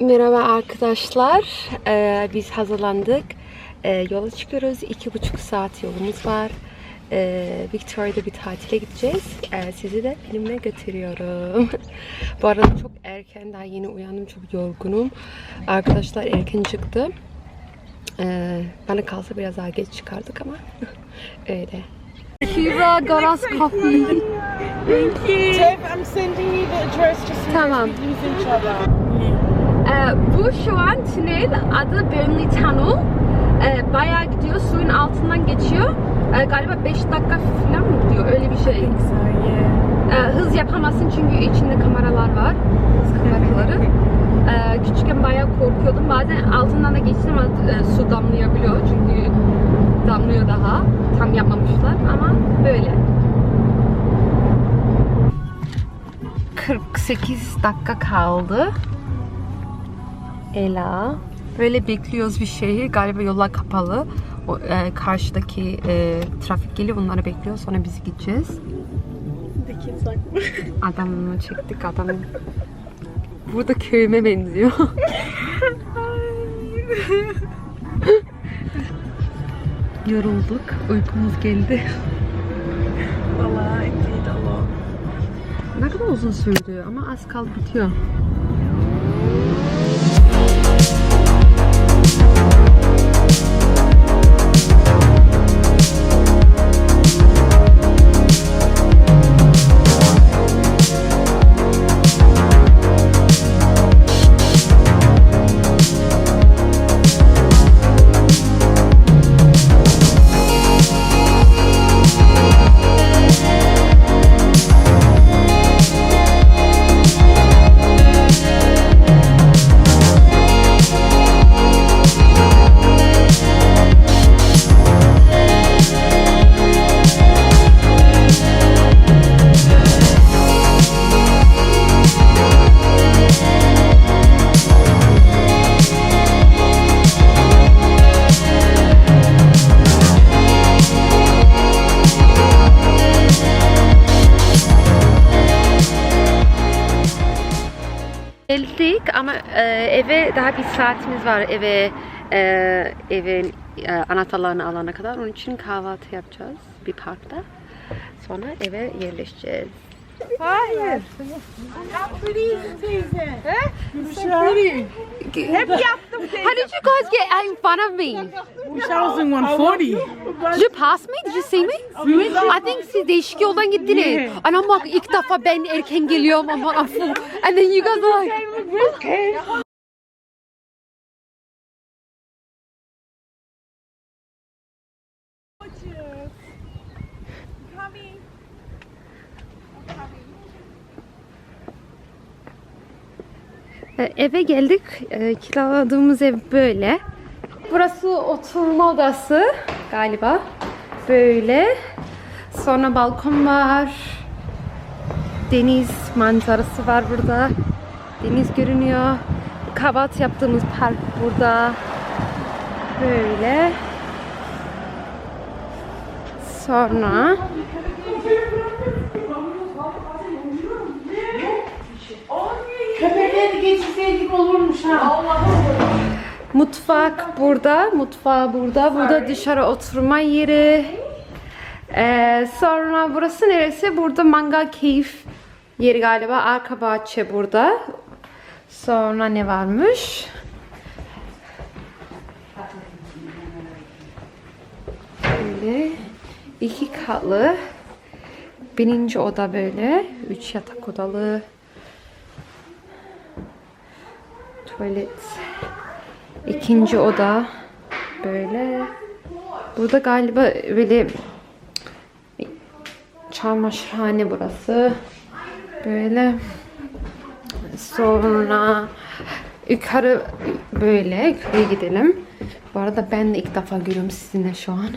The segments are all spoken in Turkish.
Merhaba arkadaşlar. Ee, biz hazırlandık. Ee, yola çıkıyoruz. İki buçuk saat yolumuz var. Ee, Victoria'da bir tatile gideceğiz. Ee, sizi de benimle götürüyorum. Bu arada çok erken, daha yeni uyandım. Çok yorgunum. Arkadaşlar erken çıktı. Ee, bana kalsa biraz daha geç çıkardık ama öyle. Kira got us coffee. Tiff, I'm sending you the address just Tamam. each other. Ee, bu şu an tünel adı Burnley Tunnel. Ee, bayağı gidiyor suyun altından geçiyor. Ee, galiba 5 dakika falan mı gidiyor öyle bir şey. Ee, hız yapamazsın çünkü içinde kameralar var. Hız kameraları. Ee, küçükken bayağı korkuyordum. Bazen altından da geçtim ama e, su damlayabiliyor çünkü damlıyor daha. Tam yapmamışlar ama böyle. 48 dakika kaldı. Ela. Böyle bekliyoruz bir şehir. Galiba yollar kapalı. O, e, karşıdaki e, trafik geliyor. Onları bekliyor. Sonra biz gideceğiz. Adamını çektik adamı. Burada köyüme benziyor. Yorulduk. Uykumuz geldi. Vallahi. Ne kadar uzun sürdü ama az kaldı bitiyor. Geldik ama e, eve daha bir saatimiz var eve e, evin e, anahtarlarını alana kadar. Onun için kahvaltı yapacağız bir parkta. Sonra eve yerleşeceğiz. Hayır. Hep yaptım How did you guys get in front of me? Wish I was in 140. Did you pass me? Did you see me? I think siz değişik yoldan gittiniz. And I'm like ilk defa ben erken geliyorum ama I'm full. And then you guys are like Eve geldik. E, kiraladığımız ev böyle. Burası oturma odası galiba. Böyle. Sonra balkon var. Deniz manzarası var burada. Deniz görünüyor. Kahvaltı yaptığımız park burada. Böyle. Sonra Köpekleri geçirseydik olurmuş ha. Mutfak burada, mutfağı burada. Burada dışarı oturma yeri. Ee, sonra burası neresi? Burada mangal keyif yeri galiba. Arka bahçe burada. Sonra ne varmış? Böyle iki katlı. Birinci oda böyle. Üç yatak odalı. Tuvalet. İkinci oda böyle. Burada galiba böyle çamaşırhane burası. Böyle. Sonra yukarı böyle yukarıya gidelim. Bu arada ben de ilk defa görüyorum sizinle şu an.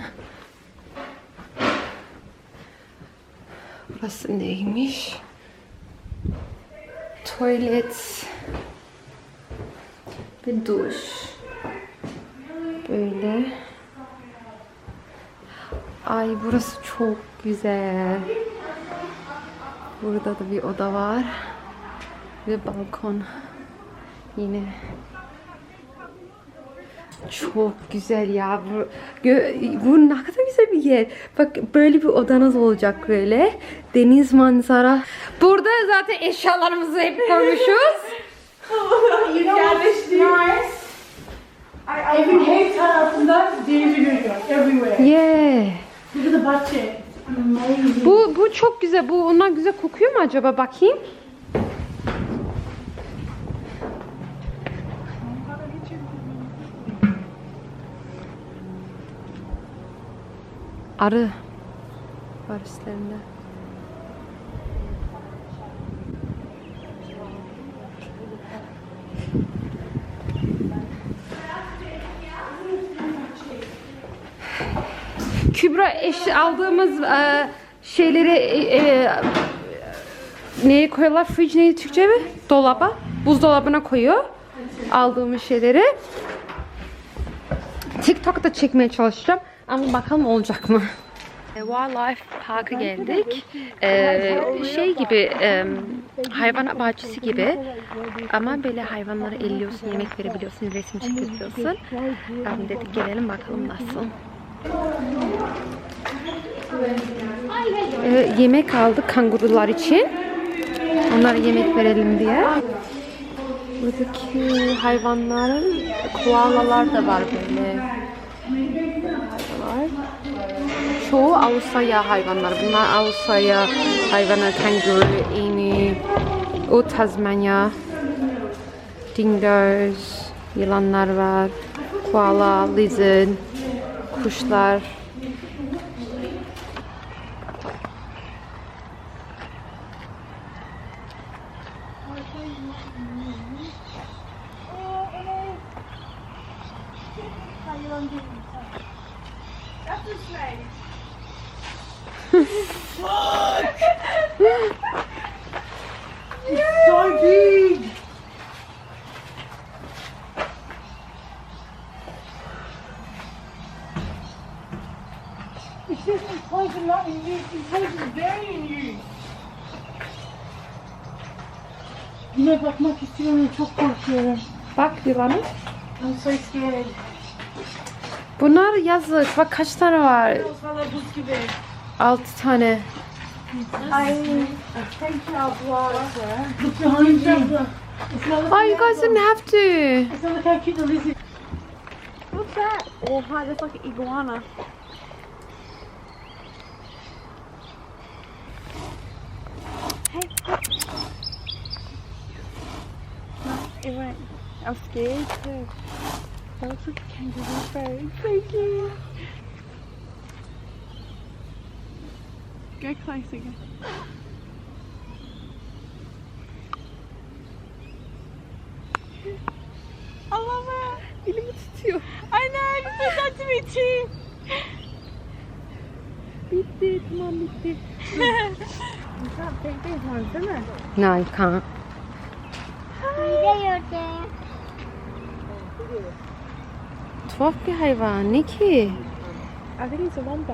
Burası neymiş? Tuvalet ve duş. Böyle. Ay burası çok güzel. Burada da bir oda var. Ve balkon. Yine. Çok güzel ya. Bu, bu ne kadar güzel bir yer. Bak böyle bir odanız olacak böyle. Deniz manzara. Burada zaten eşyalarımızı hep koymuşuz. Yerleşti. Evin her tarafında denizi görüyor. Everywhere. Yeah. Look at the bahçe. Amazing. Bu bu çok güzel. Bu onlar güzel kokuyor mu acaba bakayım? Arı var Kübra eş aldığımız e, şeyleri e, e, neye koyuyorlar? Fridge neydi Türkçe mi? Dolaba. Buzdolabına koyuyor. Aldığımız şeyleri. TikTok'ta çekmeye çalışacağım. Ama bakalım olacak mı? E, Wildlife Park'a geldik. Ee, şey gibi, e, hayvan bahçesi gibi. Ama böyle hayvanları elliyorsun, yemek verebiliyorsun, resim çekebiliyorsun. Ben dedik gelelim bakalım nasıl. Ee, yemek aldık kangurular için. Onlara yemek verelim diye. Buradaki hayvanların koalalar da var böyle. Var. Çoğu Avustralya hayvanlar. Bunlar Avustralya hayvanı, kanguru, emu, o Tasmanya, dingoes, yılanlar var, koala, lizard, kuşlar. So big. It's just this place is not in use. This place is very in use. Yine bakmak istiyorum çok korkuyorum. Bak yılanı. I'm so scared. Bunlar yazlık. Bak kaç tane var? Buz gibi. 6 tane. Ay, thank you abla. Oh, you guys didn't have to. It's not look how cute the lizard. What's that? Oh, hi, that's like an iguana. I'm scared too. That looks like a kangaroo bird. Thank you. Go close again. I love it. Elimi tutuyor. I know, you said that to me too. bitti, tamam bitti. you can't take these ones, değil mi? No, you can't. Tuhaf bir hayvan. Ne ki?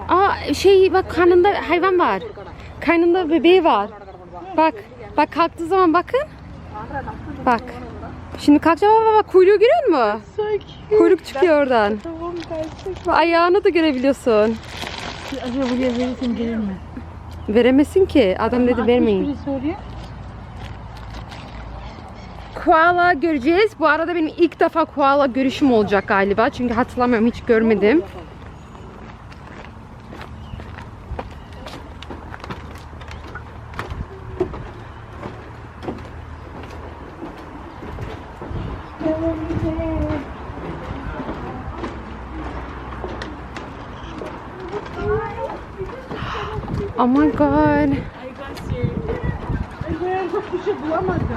Aa şey bak karnında hayvan var. Karnında bebeği var. Bak. Bak kalktığı zaman bakın. Bak. Şimdi kalkacak bak bak, kuyruğu görüyor musun? Kuyruk çıkıyor oradan. Ayağını da görebiliyorsun. Acaba buraya verirsin gelir mi? Veremesin ki. Adam dedi vermeyin. Birisi oraya. Koala göreceğiz. Bu arada benim ilk defa koala görüşüm olacak galiba. Çünkü hatırlamıyorum hiç görmedim. Oh my god. Ben çok bir şey bulamadım.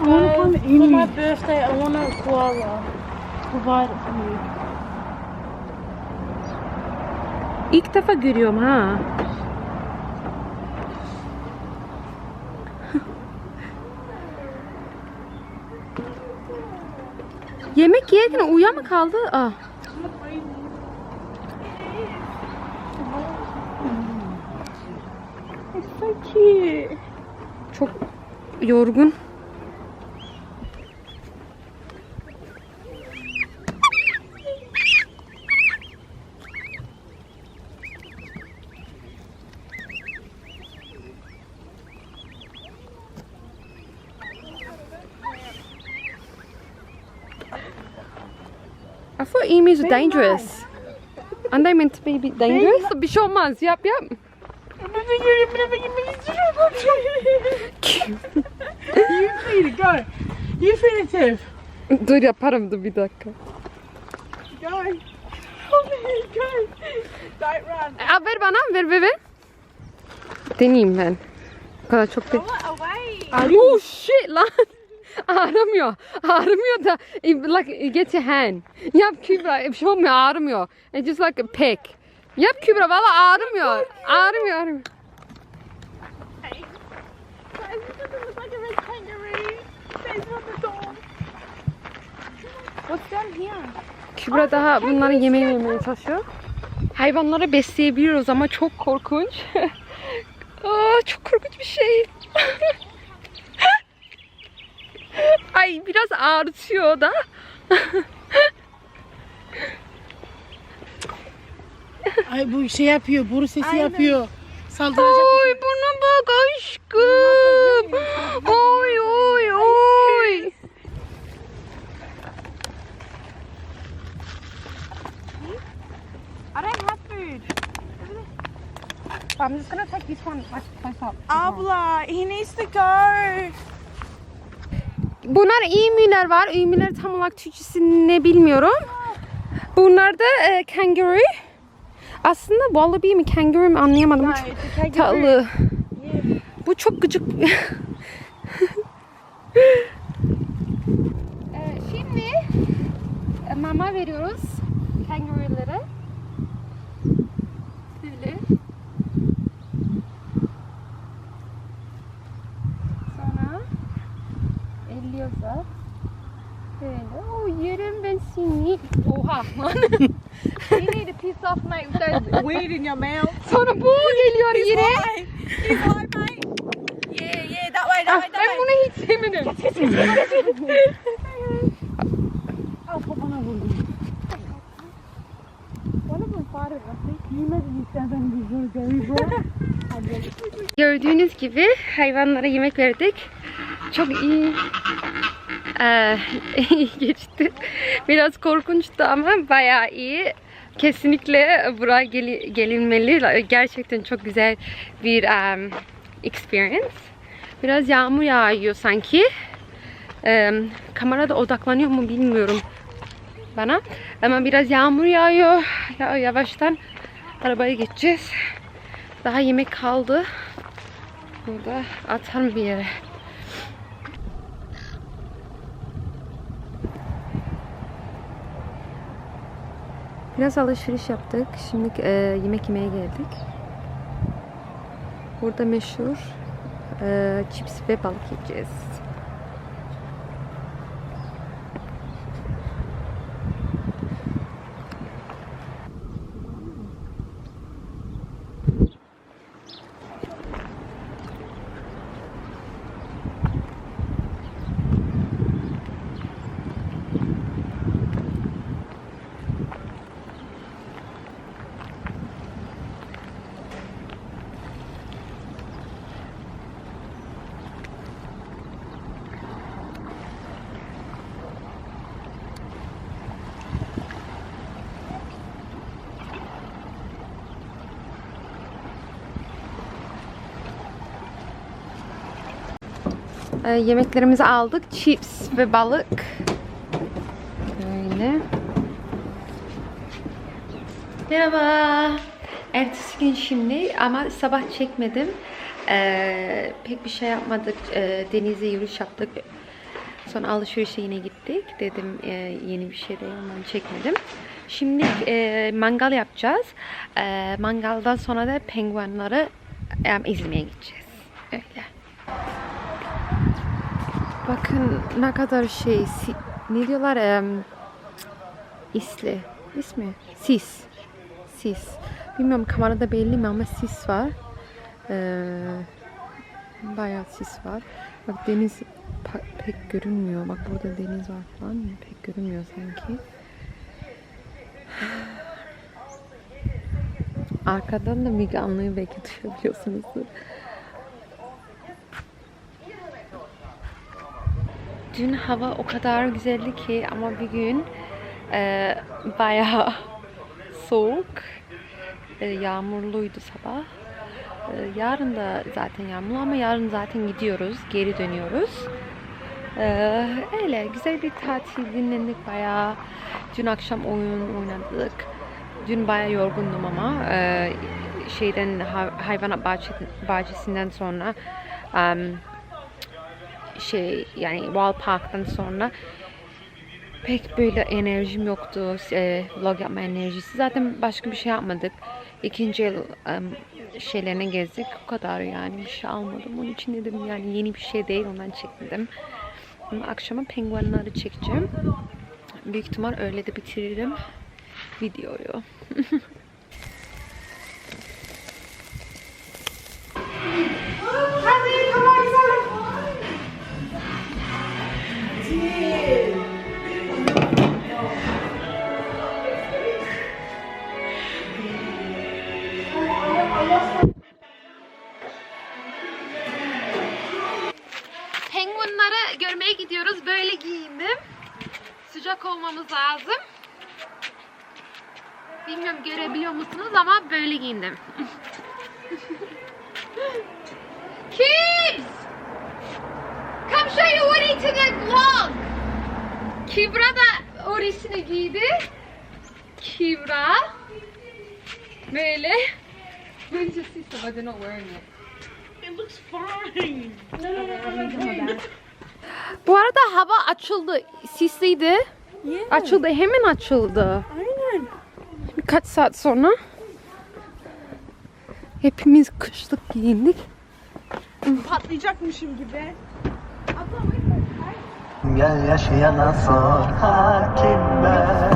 I want to find For any. my birthday, I want a koala. Provide it for me. İlk defa görüyorum ha. Yemek yerken uyuya mı kaldı? Ah. Çok yorgun. I thought emus are dangerous. Aren't they meant to be, be dangerous? Bir şey olmaz. Yap yap. You feed it, go. You feed it, Tiff. Dur yaparım dur bir dakika. Go. go. Don't run. Aa, ver bana ver ver ver. Deneyeyim ben. O kadar çok değil. Oh shit lan. Ağrımıyor. Ağrımıyor da it, like it gets your hand. Yap Kübra. Bir şey olmuyor ağrımıyor. It's just like peck. Yap Kübra valla ağrımıyor. Ağrımıyor ağrımıyor. Kübra daha bunları yemeği yemeye çalışıyor. Hayvanları besleyebiliyoruz ama çok korkunç. Aa, çok korkunç bir şey. Ay biraz ağrıtıyor da. Ay bu şey yapıyor, boru sesi yapıyor. Saldıracak. Oy buna bak aşkım. Oy oy oy. I don't have food. I'm just gonna take this one up. Abla, he needs to go. Bunlar emiler var. Emiler tam olarak Türkçesi ne bilmiyorum. Bunlar da e, kangaroo. Aslında wallaby mi kangaroo mu anlayamadım. No, Çok tatlı. Bu çok gıcık. Ee, Şimdi e, mama veriyoruz kangaroolara. Böyle. Sonra elliyorlar. Böyle. Oh ben seni. Oha lan. You need a off, mate, with those weird in your mouth. Sonra bu geliyor yine. Why? He's high, mate. Yeah, yeah, that way, that Ah, way, that ben way. bunu hiç sevmedim. Al vurdum. Of think. Yemedin istersen bir zor garibe. Gördüğünüz gibi hayvanlara yemek verdik. Çok iyi eee, iyi geçti. Biraz korkunçtu ama bayağı iyi. Kesinlikle buraya geli- gelinmeli. Gerçekten çok güzel bir um, experience. Biraz yağmur yağıyor sanki. Em, kamerada odaklanıyor mu bilmiyorum bana. Ama biraz yağmur yağıyor. Ya, yavaştan arabaya geçeceğiz. Daha yemek kaldı. Burada atarım bir yere. Biraz alışveriş yaptık. Şimdi e, yemek yemeye geldik. Burada meşhur e, chips ve balık yiyeceğiz. E, yemeklerimizi aldık. Chips ve balık. Böyle. Merhaba. Ertesi gün şimdi ama sabah çekmedim. E, pek bir şey yapmadık. E, denize yürüyüş yaptık. Sonra alışverişe yine gittik. Dedim e, yeni bir şey de ondan çekmedim. Şimdi e, mangal yapacağız. E, mangaldan sonra da penguenları e, izlemeye gideceğiz. Öyle. Bakın ne kadar şey, si- ne diyorlar? Em, isli, ismi? Sis. Sis. Bilmiyorum kamerada belli mi ama sis var. Ee, bayağı sis var. Bak deniz pek görünmüyor. Bak burada deniz var falan. Pek görünmüyor sanki. Arkadan da Müge Anlı'yı belki duyabiliyorsunuzdur. Dün hava o kadar güzeldi ki ama bir gün Ee, bayağı soğuk. Ee, yağmurluydu sabah. Ee, yarın da zaten yağmurlu ama yarın zaten gidiyoruz. Geri dönüyoruz. Ee, öyle güzel bir tatil dinlendik bayağı. Dün akşam oyun oynadık. Dün bayağı yorgundum ama ee, şeyden ha- hayvanat bahçe, bahçesinden sonra em, şey yani Wall Park'tan sonra pek böyle enerjim yoktu. E, vlog yapma enerjisi. Zaten başka bir şey yapmadık. İkinci el em, şeylerine gezdik. O kadar yani bir şey almadım. Onun için dedim yani yeni bir şey değil ondan çekmedim. Ama akşama penguenleri çekeceğim. Büyük ihtimal öyle de bitiririm videoyu. görmeye gidiyoruz. Böyle giyindim. Sıcak olmamız lazım. Bilmiyorum görebiliyor musunuz ama böyle giyindim. Kids! Come show your Woody to the vlog. Kibra da orisini giydi. Kibra. Böyle. When did you see some? They're not wearing it. It looks fine. Bu arada hava açıldı. Sisliydi. Açıldı. Hemen açıldı. Aynen. Birkaç saat sonra. Hepimiz kışlık giyindik. Patlayacakmışım gibi. Gel yaşayana sor hakim ben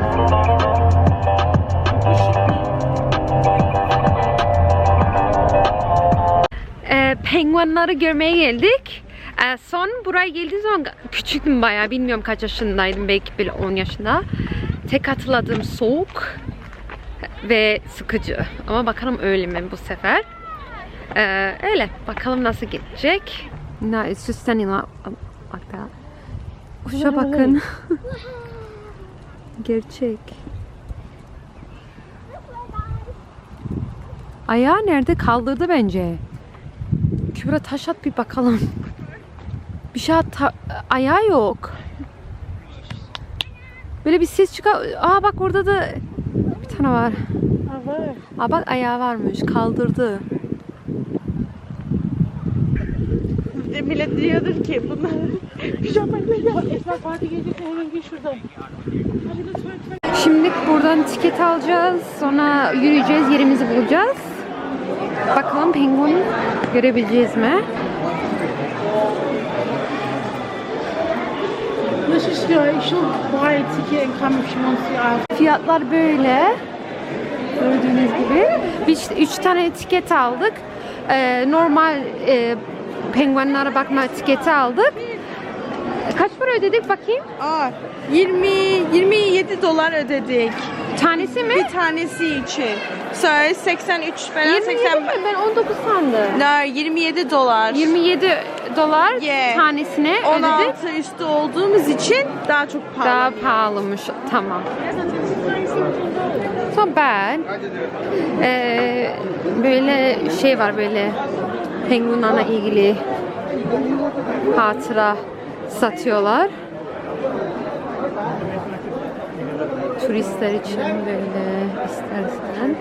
Ee, penguenları görmeye geldik. Ee, son buraya geldiğim zaman küçüktüm bayağı. Bilmiyorum kaç yaşındaydım. Belki böyle 10 yaşında. Tek hatırladığım soğuk ve sıkıcı. Ama bakalım öyle mi bu sefer. Ee, öyle. Bakalım nasıl geçecek. No, it's just standing like, like that. Kuşa bakın. Gerçek. Ayağı nerede? Kaldırdı bence. Kübra taş at bir bakalım. Bir şey at, ta- ayağı yok. Böyle bir ses çıkar. Aa bak orada da bir tane var. Var. Aa bak ayağı varmış. Kaldırdı. Bir de millet diyordur ki bunlar pijamayla gel. Esma parti gelecek hemen gel şuradan. Hadi lütfen. Şimdi buradan tiket alacağız. Sonra yürüyeceğiz. Yerimizi bulacağız. Bakalım penguin görebileceğiz mi? Fiyatlar böyle. Gördüğünüz gibi. Biz üç tane etiket aldık. Ee, normal e, penguenlere bakma etiketi aldık. Kaç para ödedik bakayım? Aa, 20 27 dolar ödedik. Tanesi mi? Bir tanesi için. So 83 falan 27 80 mi? Ben 19 sandım. No, 27 dolar. 27 dolar Yeah. tanesine ödedik. 16 üstü olduğumuz için daha çok pahalı. Daha pahalımış. Tamam. Not bad. Ee, böyle şey var böyle penguinlerle ilgili hatıra satıyorlar. Turistler için böyle istersen.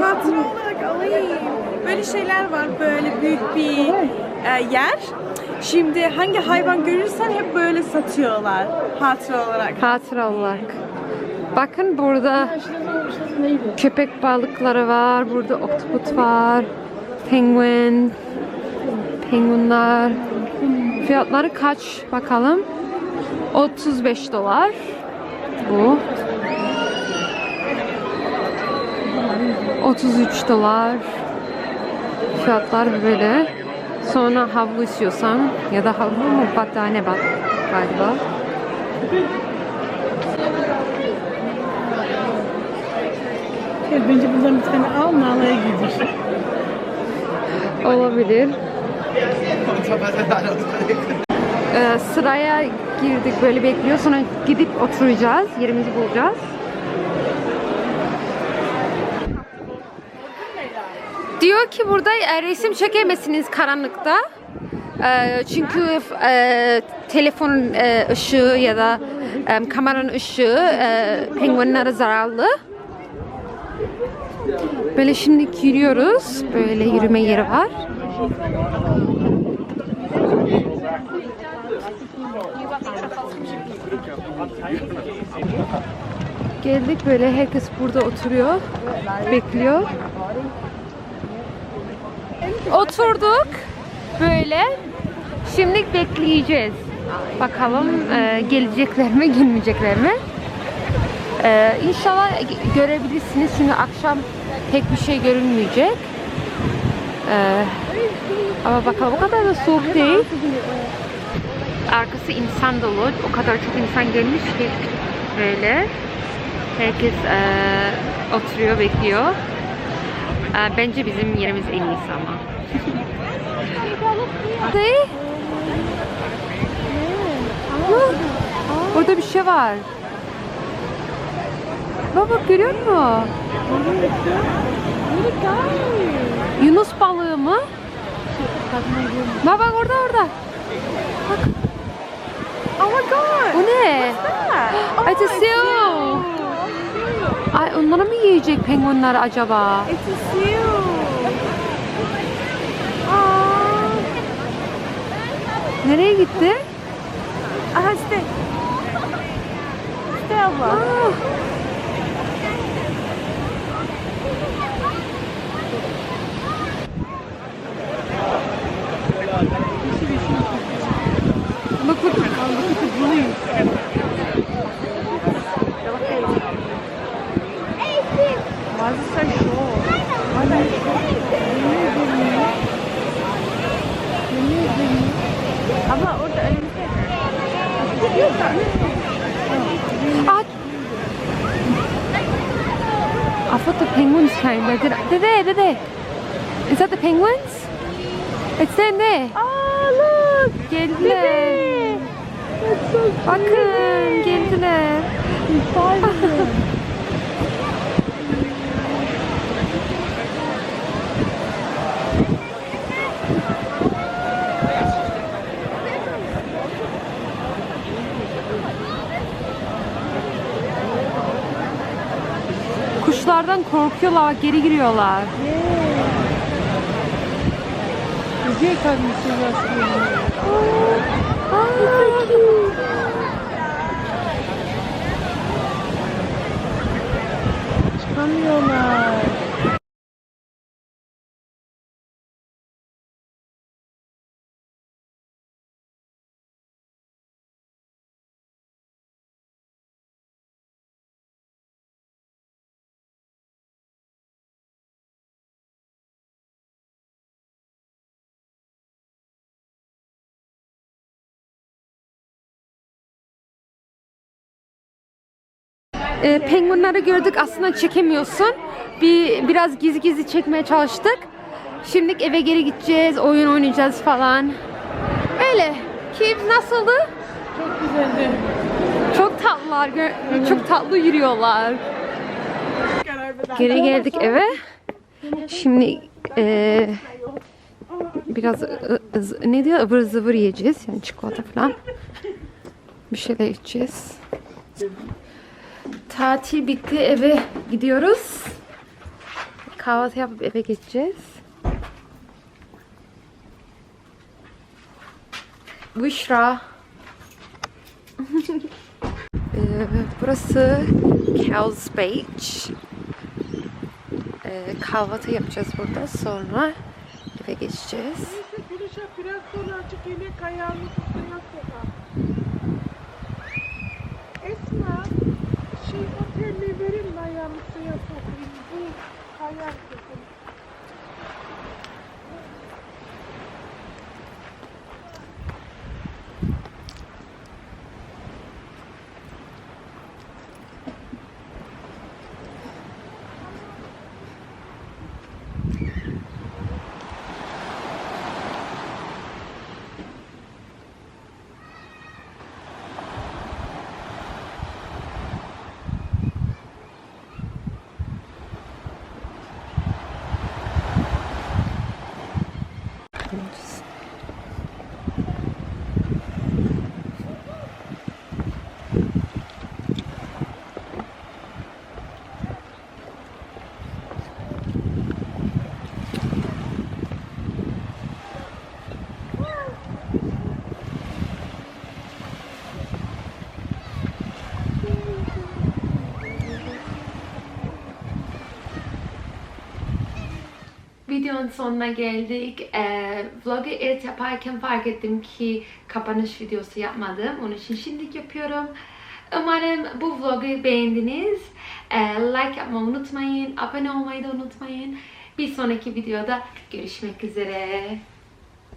Hatıra olarak alayım. Böyle şeyler var böyle büyük bir e, yer. Şimdi hangi hayvan görürsen hep böyle satıyorlar hatıra olarak. Hatıra olarak. Bakın burada köpek balıkları var. Burada oktopus var. Penguin. Penguinler. Fiyatları kaç bakalım. 35 dolar. Bu. 33 dolar. Fiyatlar böyle. Sonra havlu istiyorsan ya da havlu mu battaniye bak galiba. Bence buradan bir tane al Nala'ya giydir. Olabilir. Ee, sıraya girdik böyle bekliyor. Sonra gidip oturacağız. Yerimizi bulacağız. Diyor ki burada e, resim çekemezsiniz karanlıkta. E, çünkü e, telefonun e, ışığı ya da e, kameranın ışığı e, penguenlere zararlı. Böyle şimdi yürüyoruz. Böyle yürüme yeri var. Geldik böyle herkes burada oturuyor. Bekliyor. Oturduk böyle. Şimdi bekleyeceğiz. Bakalım e, gelecekler mi, gelmeyecekler mi? E, inşallah görebilirsiniz. Çünkü akşam pek bir şey görünmeyecek. E, ama bakalım o kadar da soğuk değil. Arkası insan dolu. O kadar çok insan gelmiş ki böyle. Herkes e, oturuyor, bekliyor. E, bence bizim yerimiz en iyisi ama. Değil? Orada bir şey var. Baba görüyor musun? Yunus balığı mı? Bak bak orada orada. Bak. Oh my god! O ne? Oh Ay seal. Ay onları mı yiyecek penguenler acaba? It's a seal. Aa, Nereye gitti? aha işte. İşte abla. Aa. Look, look, look, look at the blue. Why is it so short? Abla orada önümüzde. Ah. I thought the penguins came. They did. They're there. They're there. Is that the penguins? It's them there. Aa look. Geldiler. Bakın geldiler. Bunlardan korkuyorlar bak geri giriyorlar. Güzel kalmışsın aslında. Çıkamıyorlar. E, penguenleri gördük aslında çekemiyorsun. Bir biraz gizli gizli çekmeye çalıştık. Şimdi eve geri gideceğiz, oyun oynayacağız falan. Öyle. Kim nasıldı? Çok güzeldi. Çok tatlılar, çok tatlı yürüyorlar. Geri geldik eve. Şimdi e, biraz ne diyor ıvır zıvır yiyeceğiz yani çikolata falan. Bir şeyler içeceğiz. Tatil bitti eve gidiyoruz. Kahvaltı yapıp eve geçeceğiz. Büşra. Ee, Burası Cows Beach. Ee, kahvaltı yapacağız burada. Sonra eve geçeceğiz. Gülüşe biraz sonra açık inek ayağını tuttuğuna sonra. Esma, şey suya sokayım? Bu kayar videonun sonuna geldik. Ee, vlogu edit yaparken fark ettim ki kapanış videosu yapmadım. Onun için şimdi yapıyorum. Umarım bu vlogu beğendiniz. Ee, like yapmayı unutmayın. Abone olmayı da unutmayın. Bir sonraki videoda görüşmek üzere.